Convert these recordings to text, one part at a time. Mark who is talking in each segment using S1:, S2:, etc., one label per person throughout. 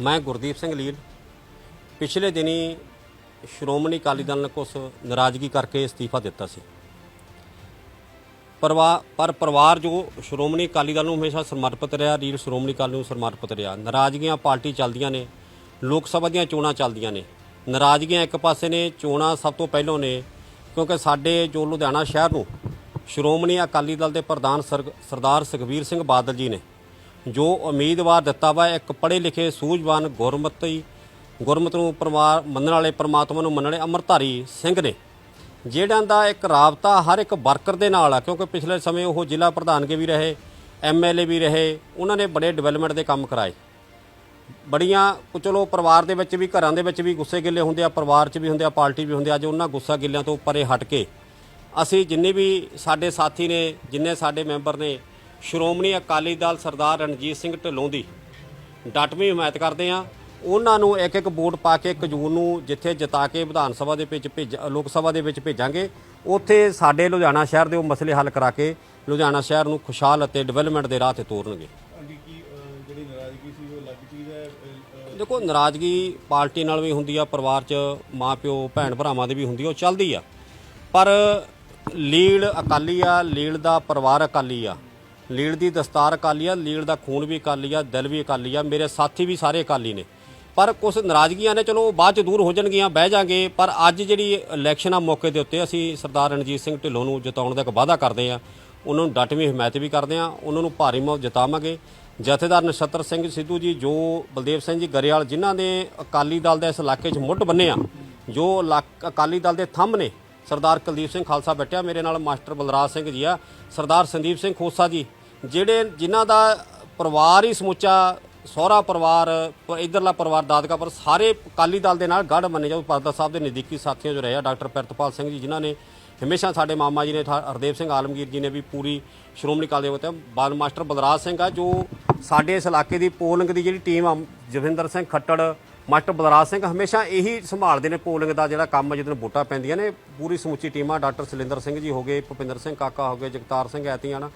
S1: ਮੈਂ ਗੁਰਦੀਪ ਸਿੰਘ ਲੀਲ। ਪਿਛਲੇ ਦਿਨੀ ਸ਼੍ਰੋਮਣੀ ਅਕਾਲੀ ਦਲ ਨੇ ਕੁਛ ਨਾਰਾਜ਼ਗੀ ਕਰਕੇ ਅਸਤੀਫਾ ਦਿੱਤਾ ਸੀ। ਪਰਿਵਾਰ ਪਰ ਪਰਿਵਾਰ ਜੋ ਸ਼੍ਰੋਮਣੀ ਅਕਾਲੀ ਦਲ ਨੂੰ ਹਮੇਸ਼ਾ ਸਮਰਪਿਤ ਰਿਹਾ ਰੀਲ ਸ਼੍ਰੋਮਣੀ ਅਕਾਲੀ ਨੂੰ ਸਮਰਪਿਤ ਰਿਹਾ। ਨਾਰਾਜ਼ਗੀਆਂ ਪਾਰਟੀ ਚੱਲਦੀਆਂ ਨੇ, ਲੋਕ ਸਭਾ ਦੀਆਂ ਚੋਣਾਂ ਚੱਲਦੀਆਂ ਨੇ। ਨਾਰਾਜ਼ਗੀਆਂ ਇੱਕ ਪਾਸੇ ਨੇ, ਚੋਣਾਂ ਸਭ ਤੋਂ ਪਹਿਲਾਂ ਨੇ, ਕਿਉਂਕਿ ਸਾਡੇ ਜੋ ਲੁਧਿਆਣਾ ਸ਼ਹਿਰ ਨੂੰ ਸ਼੍ਰੋਮਣੀ ਅਕਾਲੀ ਦਲ ਦੇ ਪ੍ਰਧਾਨ ਸਰਗ- ਸਰਦਾਰ ਸੁਖਬੀਰ ਸਿੰਘ ਬਾਦਲ ਜੀ ਨੇ ਜੋ ਉਮੀਦਵਾਰ ਦਿੱਤਾ ਵਾ, ਇੱਕ ਪੜ੍ਹੇ ਲਿਖੇ ਸੂਝਵਾਨ ਗੁਰਮਤੀ ਗੁਰਮਤ ਨੂੰ ਪਰਮਾ, ਮੰਨਣ ਵਾਲੇ ਪਰਮਾਤਮਾ ਨੂੰ ਮੰਨਣ ਵਾਲੇ ਅੰਮ੍ਰਿਤਧਾਰੀ ਸਿੰਘ ਨੇ। ਜਿਹੜਿਆਂ ਦਾ ਇੱਕ ਰਾਬਤਾ ਹਰ ਇੱਕ ਵਰਕਰ ਦੇ ਨਾਲ ਆ, ਕਿਉਂਕਿ ਪਿਛਲੇ ਸਮੇਂ ਉਹ ਜ਼ਿਲ੍ਹਾ ਪ੍ਰਧਾਨਗੇ ਵੀ ਰਹੇ ਐਮਐਲਏ ਵੀ ਰਹੇ, ਉਹਨਾਂ ਨੇ ਬੜੇ ਡਿਵੈਲਪਮੈਂਟ ਦੇ ਕੰਮ ਕਰਾਏ। ਬੜੀਆਂ ਚਲੋ ਪਰਿਵਾਰ ਦੇ ਵਿੱਚ ਵੀ, ਘਰਾਂ ਦੇ ਵਿੱਚ ਵੀ ਗੁੱਸੇ ਗਿੱਲੇ ਹੁੰਦੇ ਆ, ਪਰਿਵਾਰ 'ਚ ਵੀ ਹੁੰਦੇ ਆ, ਪਾਰਟੀ ਵੀ ਹੁੰਦੇ ਆ, ਅੱਜ ਉਹਨਾਂ ਗੁੱਸਾ ਗਿੱਲਿਆਂ ਤੋਂ ਪਰੇ ਹਟ ਕੇ। ਅਸੀਂ ਜਿੰਨੇ ਵੀ ਸਾਡੇ ਸਾਥੀ ਨੇ, ਜਿੰਨੇ ਸਾਡੇ ਮੈਂਬਰ ਨੇ ਸ਼੍ਰੋਮਣੀ ਅਕਾਲੀ ਦਲ ਸਰਦਾਰ ਰਣਜੀਤ ਸਿੰਘ ਢਿੱਲੋਂ ਦੀ। ਡਟਵੀਂ ਹਮਾਇਤ ਕਰਦੇ ਆ ਉਹਨਾਂ ਨੂੰ ਇੱਕ ਇੱਕ ਵੋਟ ਪਾ ਕੇ 1 ਜੂਨ ਨੂੰ ਜਿੱਥੇ ਜਿਤਾ ਕੇ ਵਿਧਾਨ ਸਭਾ ਦੇ ਵਿੱਚ ਭੇਜ ਲੋਕ ਸਭਾ ਦੇ ਵਿੱਚ ਭੇਜਾਂਗੇ। ਉੱਥੇ ਸਾਡੇ ਲੁਧਿਆਣਾ ਸ਼ਹਿਰ ਦੇ ਉਹ ਮਸਲੇ ਹੱਲ ਕਰਾ ਕੇ ਲੁਧਿਆਣਾ ਸ਼ਹਿਰ ਨੂੰ ਖੁਸ਼ਹਾਲ ਅਤੇ ਡਿਵੈਲਪਮੈਂਟ ਦੇ ਰਾਹ ਤੇ ਤੋਰਨਗੇ। ਦੇਖੋ ਨਾਰਾਜ਼ਗੀ ਪਾਰਟੀ ਨਾਲ ਵੀ ਹੁੰਦੀ ਆ ਪਰਿਵਾਰ 'ਚ ਮਾਪਿਓ ਭੈਣ ਭਰਾਵਾਂ ਦੀ ਵੀ ਹੁੰਦੀ ਆ ਉਹ ਚੱਲਦੀ ਆ। ਪਰ ਲੀਡ ਅਕਾਲੀ ਆ ਲੀਡ ਦਾ ਪਰਿਵਾਰ ਅਕਾਲੀ ਆ। ਲੀੜ ਦੀ ਦਸਤਾਰ ਅਕਾਲੀ ਆ ਲੀੜ ਦਾ ਖੂਨ ਵੀ ਅਕਾਲੀ ਆ, ਦਿਲ ਵੀ ਅਕਾਲੀ ਆ, ਮੇਰੇ ਸਾਥੀ ਵੀ ਸਾਰੇ ਅਕਾਲੀ ਨੇ। ਪਰ ਕੁਝ ਨਾਰਾਜ਼ਗੀਆਂ ਨੇ, ਚਲੋ ਬਾਅਦ ਚ ਦੂਰ ਹੋ ਜਾਣਗੀਆਂ, ਬਹਿ ਜਾਾਂਗੇ, ਪਰ ਅੱਜ ਜਿਹੜੀ ਇਲੈਕਸ਼ਨ ਆ ਮੌਕੇ ਦੇ ਉੱਤੇ ਅਸੀਂ ਸਰਦਾਰ ਰਣਜੀਤ ਸਿੰਘ ਢਿੱਲੋਂ ਨੂੰ ਜਿਤਾਉਣ ਦਾ ਇੱਕ ਵਾਅਦਾ ਕਰਦੇ ਆ। ਉਹਨਾਂ ਨੂੰ ਡਟਵੀਂ ਹਮਾਇਤ ਵੀ ਕਰਦੇ ਆ, ਉਹਨਾਂ ਨੂੰ ਭਾਰੀ ਮੌਤ ਜਿਤਾਵਾਂਗੇ। ਜਥੇਦਾਰ ਨਛੱਤਰ ਸਿੰਘ ਸਿੱਧੂ ਜੀ, ਜੋ ਬਲਦੇਵ ਸਿੰਘ ਜੀ ਗਰੇਵਾਲ, ਜਿਨ੍ਹਾਂ ਨੇ ਅਕਾਲੀ ਦਲ ਦੇ ਇਸ ਇਲਾਕੇ 'ਚ ਮੁੱਢ ਬੰਨਿਆ ਜੋ ਇਲਾਕ- ਅਕਾਲੀ ਦਲ ਦੇ ਥੰਮ ਨੇ ਸਰਦਾਰ ਕੁਲਦੀਪ ਸਿੰਘ ਖਾਲਸਾ ਬੈਠਿਆ, ਮੇਰੇ ਨਾਲ ਮਾਸਟਰ ਬਲਰਾਜ ਸਿੰਘ ਜੀ ਆ, ਸਰਦਾਰ ਸੰਦੀਪ ਸਿੰਘ ਖੋਸਾ ਜੀ, ਜਿਹੜੇ ਜਿਨ੍ਹਾਂ ਦਾ ਪਰਿਵਾਰ ਹੀ ਸਮੁੱਚਾ, ਸਹੁਰਾ ਪਰਿਵਾਰ, ਪ- ਇੱਧਰਲਾ ਪਰਿਵਾਰ ਦਾਦਕਾ ਪਰ ਸਾਰੇ ਅਕਾਲੀ ਦਲ ਦੇ ਨਾਲ ਗੜ ਮੰਨੇ ਜਾਓ ਪਰਦਾ ਸਾਹਿਬ ਦੇ ਨਜ਼ਦੀਕੀ ਸਾਥੀਆਂ ਜੋ ਰਹੇ ਆ, ਡਾਕਟਰ ਪ੍ਰਿਤਪਾਲ ਸਿੰਘ ਜੀ, ਜਿਨ੍ਹਾਂ ਨੇ ਹਮੇਸ਼ਾ ਸਾਡੇ ਮਾਮਾ ਜੀ ਨੇ ਠਾ- ਹਰਦੇਵ ਸਿੰਘ ਆਲਮਗੀਰ ਜੀ ਨੇ ਵੀ ਪੂਰੀ ਸ਼੍ਰੋਮਣੀ ਅਕਾਲੀ ਦਲ ਦੇ ਬਾਲ ਮਾਸਟਰ ਬਲਰਾਜ ਸਿੰਘ ਆ, ਜੋ ਸਾਡੇ ਇਸ ਇਲਾਕੇ ਦੀ ਪੋਲਿੰਗ ਦੀ ਜਿਹੜੀ ਟੀਮ ਆ ਜਵਿੰਦਰ ਸਿੰਘ ਖੱਟੜ ਮਾਸਟਰ ਬਲਰਾਜ ਸਿੰਘ ਹਮੇਸ਼ਾ ਇਹੀ ਸੰਭਾਲਦੇ ਨੇ ਪੋਲਿੰਗ ਦਾ ਜਿਹੜਾ ਕੰਮ ਆ ਜਦੋਂ ਵੋਟਾਂ ਪੈਂਦੀਆਂ ਨੇ। ਪੂਰੀ ਸਮੁੱਚੀ ਟੀਮਾਂ ਡਾਕਟਰ ਸੁਲਿੰਦਰ ਸਿੰਘ ਜੀ ਹੋ ਗਏ, ਭੁਪਿੰਦਰ ਸਿੰਘ ਕਾਕਾ ਹੋ ਗਏ, ਜਗਤਾਰ ਸਿੰਘ ਐਤੀਆਣਾ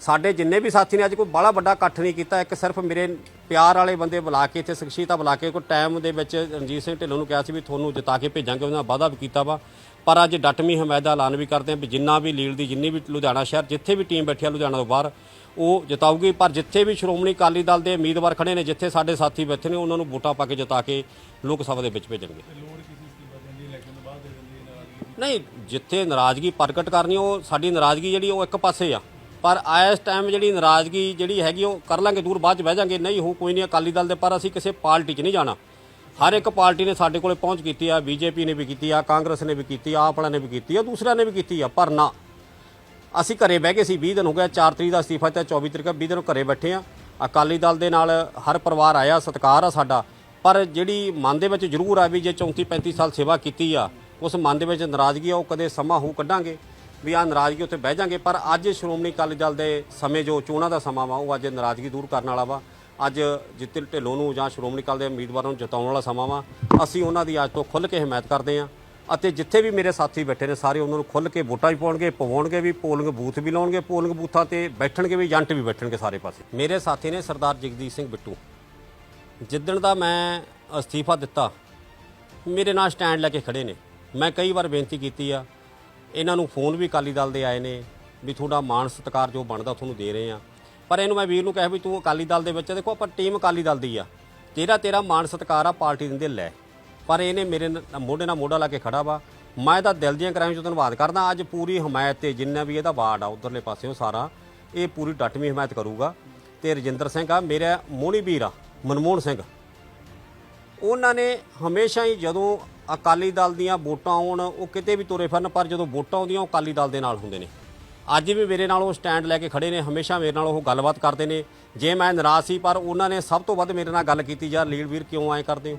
S1: ਸਾਡੇ ਜਿੰਨੇ ਵੀ ਸਾਥੀ ਨੇ ਅੱਜ ਕੋਈ ਬਾਹਲਾ ਵੱਡਾ ਇਕੱਠ ਨਹੀਂ ਕੀਤਾ, ਇੱਕ ਸਿਰਫ ਮੇਰੇ ਪਿਆਰ ਵਾਲੇ ਬੰਦੇ ਬੁਲਾ ਕੇ ਇੱਥੇ ਸ਼ਖਸੀਅਤਾਂ ਬੁਲਾ ਕੇ, ਕੋਈ ਟਾਈਮ ਦੇ ਵਿੱਚ ਰਣਜੀਤ ਸਿੰਘ ਢਿੱਲੋਂ ਨੂੰ ਕਿਹਾ ਸੀ ਵੀ ਤੁਹਾਨੂੰ ਜਿਤਾ ਕੇ ਭੇਜਾਂਗੇ ਉਹਨਾਂ ਦਾ ਵਾਅਦਾ ਵੀ ਕੀਤਾ ਵਾ। ਪਰ ਅੱਜ ਡਟਵੀਂ ਹਮਾਇਤ ਦਾ ਐਲਾਨ ਵੀ ਕਰਦੇ ਆ ਵੀ ਜਿੰਨਾ ਵੀ ਲੀਡ ਦੀ, ਜਿੰਨੀ ਵੀ ਲੁਧਿਆਣਾ ਸ਼ਹਿਰ, ਜਿੱਥੇ ਵੀ ਟੀਮ ਬੈਠੀ ਆ ਲੁਧਿਆਣਾ ਤੋਂ ਬਾਹਰ ਉਹ ਜਿਤਾਊਗੀ। ਪਰ ਜਿੱਥੇ ਵੀ ਸ਼੍ਰੋਮਣੀ ਅਕਾਲੀ ਦਲ ਦੇ ਉਮੀਦਵਾਰ ਖੜੇ ਨੇ ਜਿੱਥੇ ਸਾਡੇ ਸਾਥੀ ਬੈਠੇ ਨੇ ਉਹਨਾਂ ਨੂੰ ਵੋਟਾਂ ਪਾ ਕੇ ਜਿਤਾ ਕੇ ਲੋਕ ਸਭਾ ਦੇ ਵਿੱਚ ਭੇਜਣਗੇ। ਨਹੀਂ ਜਿੱਥੇ ਨਾਰਾਜ਼ਗੀ ਪ੍ਰਗਟ ਕਰਨੀ ਉਹ ਸਾਡੀ ਨਾਰਾਜ਼ਗੀ ਜਿਹੜੀ ਉਹ ਇੱਕ ਪਾਸੇ ਆ। ਪਰ ਇਸ ਟਾਈਮ ਜਿਹੜੀ ਨਾਰਾਜ਼ਗੀ ਜਿਹੜੀ ਹੈਗੀ ਉਹ ਕਰ ਲਾਂਗੇ ਦੂਰ ਬਾਅਦ ਚ ਬਹਿ ਜਾਾਂਗੇ। ਨਹੀਂ ਹੋ ਕੋਈ ਨਹੀਂ ਅਕਾਲੀ ਦਲ ਦੇ ਪਰ ਅਸੀਂ ਕਿਸੇ ਪਾਰਟੀ 'ਚ ਨਹੀਂ ਜਾਣਾ। ਹਰ ਇੱਕ ਪਾਰਟੀ ਨੇ ਸਾਡੇ ਕੋਲੇ ਪਹੁੰਚ ਕੀਤੀ ਆ ਬੀਜੇਪੀ ਨੇ ਵੀ ਕੀਤੀ ਆ ਕਾਂਗਰਸ ਨੇ ਵੀ ਕੀਤੀ ਆ ਆਪ ਵਾਲਿਆਂ ਨੇ ਵੀ ਕੀਤੀ ਆ ਦੂਸਰਿਆਂ ਨੇ ਵੀ ਕੀਤੀ ਆ ਪਰ ਨਾ। ਅਸੀਂ ਘਰੇ ਬਹਿ ਕੇ ਸੀ 20 ਦਿਨ ਹੋ ਗਿਆ 4 ਤਰੀਕ ਦਾ ਅਸਤੀਫਾ ਤੇ 24 ਤਰੀਕ 20 ਦਿਨ ਘਰੇ ਬੈਠੇ ਆ। ਅਕਾਲੀ ਦਲ ਦੇ ਨਾਲ ਹਰ ਪਰਿਵਾਰ ਆਇਆ, ਸਤਿਕਾਰ ਆ ਸਾਡਾ। ਪਰ ਜਿਹੜੀ ਮਨ ਦੇ ਵਿੱਚ ਜ਼ਰੂਰ ਆ ਵੀ ਜੇ 34 35 ਸਾਲ ਸੇਵਾ ਕੀਤੀ ਆ, ਉਸ ਮਨ ਦੇ ਵਿੱਚ ਨਾਰਾਜ਼ਗੀ ਆ, ਉਹ ਕਦੇ ਸਮਾਂ ਹੋ ਕੱਢਾਂਗੇ। ਵੀ ਆ ਨਾਰਾਜ਼ਗੀ ਉੱਤੇ ਬਹਿ ਜਾਾਂਗੇ। ਪਰ ਅੱਜ ਸ਼੍ਰੋਮਣੀ ਅਕਾਲੀ ਦਲ ਦੇ ਸਮੇਂ ਜੋ ਚੋਣਾਂ ਦਾ ਸਮਾਂ ਵਾ, ਉਹ ਅੱਜ ਨਾਰਾਜ਼ਗੀ ਦੂਰ ਕਰਨ ਵਾਲਾ ਵਾ। ਅੱਜ ਜਿੱਤੇ ਢਿੱਲੋਂ ਨੂੰ ਜਾਂ ਸ਼੍ਰੋਮਣੀ ਅਕਾਲੀ ਦੇ ਉਮੀਦਵਾਰਾਂ ਨੂੰ ਜਿਤਾਉਣ ਵਾਲਾ ਸਮਾਂ ਵਾ। ਅਸੀਂ ਉਹਨਾਂ ਦੀ ਅੱਜ ਤੋਂ ਖੁੱਲ੍ਹ ਕੇ ਹਮਾਇਤ ਕਰਦੇ ਹਾਂ। ਅਤੇ ਜਿੱਥੇ ਵੀ ਮੇਰੇ ਸਾਥੀ ਬੈਠੇ ਨੇ, ਸਾਰੇ ਉਹਨਾਂ ਨੂੰ ਖੁੱਲ੍ਹ ਕੇ ਵੋਟਾਂ ਵੀ ਪਾਉਣਗੇ, ਪਵਾਉਣਗੇ ਵੀ, ਪੋਲਿੰਗ ਬੂਥ ਵੀ ਲਾਉਣਗੇ, ਪੋਲਿੰਗ ਬੂਥਾਂ ਤੇ ਬੈਠਣਗੇ ਵੀ, ਏਜੰਟ ਵੀ ਬੈਠਣਗੇ ਸਾਰੇ ਪਾਸੇ। ਮੇਰੇ ਸਾਥੀ ਨੇ ਸਰਦਾਰ ਜਗਦੀਪ ਸਿੰਘ ਬਿੱਟੂ। ਜਿੱਦਣ ਦਾ ਮੈਂ ਅਸਤੀਫਾ ਦਿੱਤਾ, ਮੇਰੇ ਨਾਲ ਸਟੈਂਡ ਲੈ ਕੇ ਖੜੇ ਨੇ। ਮੈਂ ਕਈ ਵਾਰ ਬੇਨਤੀ ਕੀਤੀ ਆ, ਇਹਨਾਂ ਨੂੰ ਫੋਨ ਵੀ ਅਕਾਲੀ ਦਲ ਦੇ ਆਏ ਨੇ, ਵੀ ਤੁਹਾਡਾ ਮਾਣ ਸਤਿਕਾਰ ਜੋ ਬਣਦਾ, ਤੁਹਾਨੂੰ ਦੇ ਰਹੇ ਆ। ਪਰ ਇਹਨੂੰ ਮੈਂ ਵੀਰ ਨੂੰ ਕਿਹਾ ਵੀ ਤੂੰ ਅਕਾਲੀ ਦਲ ਦੇ ਵਿੱਚ ਦੇਖੋ ਆਪਾਂ ਟੀਮ ਅਕਾਲੀ ਦਲ ਦੀ ਆ। ਤੇਰਾ ਤੇਰਾ ਮਾਣ ਸਤਿਕਾਰ ਆ, ਪਾਰਟੀ ਦਿੰਦੇ ਲੈ। ਪਰ ਇਹਨੇ ਮੇਰੇ ਨਾਲ- ਮੋਢੇ ਨਾਲ ਮੋਢਾ ਲਾ ਕੇ ਖੜਾ ਵਾ। ਮੈਂ ਤਾਂ ਦਿਲ ਦੀਆਂ ਕਰਾਈਆਂ ਚੋਂ ਧੰਨਵਾਦ ਕਰਦਾ। ਅੱਜ ਪੂਰੀ ਹਮਾਇਤ ਤੇ ਜਿੰਨਾ ਵੀ ਇਹਦਾ ਵਾਰਡ ਆ, ਉਧਰਲੇ ਪਾਸਿਓਂ ਸਾਰਾ, ਇਹ ਪੂਰੀ ਡਟਵੀਂ ਹਮਾਇਤ ਕਰੂਗਾ। ਤੇ ਰਜਿੰਦਰ ਸਿੰਘ ਆ, ਮੇਰਾ ਮੋਹਣੀ ਵੀਰ ਆ, ਮਨਮੋਹਨ ਸਿੰਘ। ਉਹਨਾਂ ਨੇ ਹਮੇਸ਼ਾ ਹੀ ਜਦੋਂ ਅਕਾਲੀ ਦਲ ਦੀਆਂ ਵੋਟਾਂ ਆਉਣ, ਉਹ ਕਿਤੇ ਵੀ ਤੁਰੇ ਫਿਰਨ, ਪਰ ਜਦੋਂ ਵੋਟਾਂ ਆਉਂਦੀਆਂ, ਉਹ ਅਕਾਲੀ ਦਲ ਦੇ ਨਾਲ ਹੁੰਦੇ ਨੇ। ਅੱਜ ਵੀ ਮੇਰੇ ਨਾਲ ਉਹ ਸਟੈਂਡ ਲੈ ਕੇ ਖੜੇ ਨੇ, ਹਮੇਸ਼ਾ ਮੇਰੇ ਨਾਲ ਉਹ ਗੱਲਬਾਤ ਕਰਦੇ ਨੇ। ਜੇ ਮੈਂ ਨਾਰਾਜ਼ ਸੀ, ਪਰ ਉਹਨਾਂ ਨੇ ਸਭ ਤੋਂ ਵੱਧ ਮੇਰੇ ਨਾਲ ਗੱਲ ਕੀਤੀ, ਯਾਰ ਲੀਡ ਵੀਰ ਕਿਉਂ ਐਂ ਕਰਦੇ ਹੋ?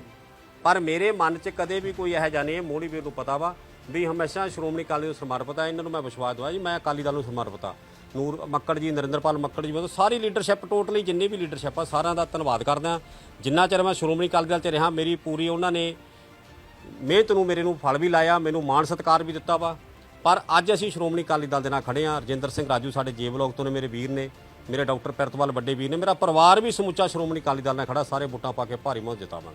S1: ਪਰ ਮੇਰੇ ਮਨ 'ਚ ਕਦੇ ਵੀ ਕੋਈ ਇਹੋ ਜਿਹਾ ਨਹੀਂ ਮੋੜੀ ਵੀਰ ਨੂੰ ਪਤਾ ਵਾ ਵੀ ਹਮੇਸ਼ਾ ਸ਼੍ਰੋਮਣੀ ਅਕਾਲੀ ਨੂੰ ਸਮਰਪਿਤ ਆ, ਇਹਨਾਂ ਨੂੰ ਮੈਂ ਵਿਸ਼ਵਾਸ ਦਵਾਇਆ ਜੀ, ਮੈਂ ਅਕਾਲੀ ਦਲ ਨੂੰ ਸਮਰਪਿਤ ਆ। ਨੂਰ ਮੱਕੜ ਜੀ, ਨਰਿੰਦਰਪਾਲ ਮੱਕੜ ਜੀ, ਮਤਲਬ ਸਾਰੀ ਲੀਡਰਸ਼ਿਪ ਟੋਟਲੀ ਜਿੰਨੀ ਵੀ ਲੀਡਰਸ਼ਿਪ ਆ, ਸਾਰਿਆਂ ਦਾ ਧੰਨਵਾਦ ਕਰਦਾ ਜਿੰਨਾ ਚਿਰ ਮੈਂ ਸ਼੍ਰੋਮਣੀ ਅਕਾਲੀ ਦਲ 'ਚ ਰਿਹਾ, ਮੇਰੀ ਪੂਰੀ ਉਹਨਾਂ ਨੇ ਮਿਹਨਤ ਨੂੰ ਮੇਰੇ ਨੂੰ ਫਲ ਵੀ ਲਾਇਆ, ਮੈਨੂੰ ਮਾਣ ਸਤਿਕਾਰ ਵੀ ਦਿੱਤਾ ਵਾ। ਪਰ ਅੱਜ ਅਸੀਂ ਸ਼੍ਰੋਮਣੀ ਅਕਾਲੀ ਦਲ ਦੇ ਨਾਲ ਖੜੇ ਹਾਂ ਰਜਿੰਦਰ ਸਿੰਘ ਰਾਜੂ ਸਾਡੇ ਜੇ ਬਲੋਕ ਤੋਂ ਨੇ, ਮੇਰੇ ਵੀਰ ਨੇ, ਮੇਰੇ ਡਾਕਟਰ ਪਿਰਤਵਾਲ ਵੱਡੇ ਵੀਰ ਨੇ, ਮੇਰਾ ਪਰਿਵਾਰ ਵੀ ਸਮੁੱਚਾ ਸ਼੍ਰੋਮਣੀ ਅਕਾਲੀ ਦਲ ਨਾਲ ਖੜਾ, ਸਾਰੇ ਵੋਟਾਂ ਪਾ ਕੇ ਭਾਰੀ ਮਤ ਜਿਤਾਵਾਂਗੇ।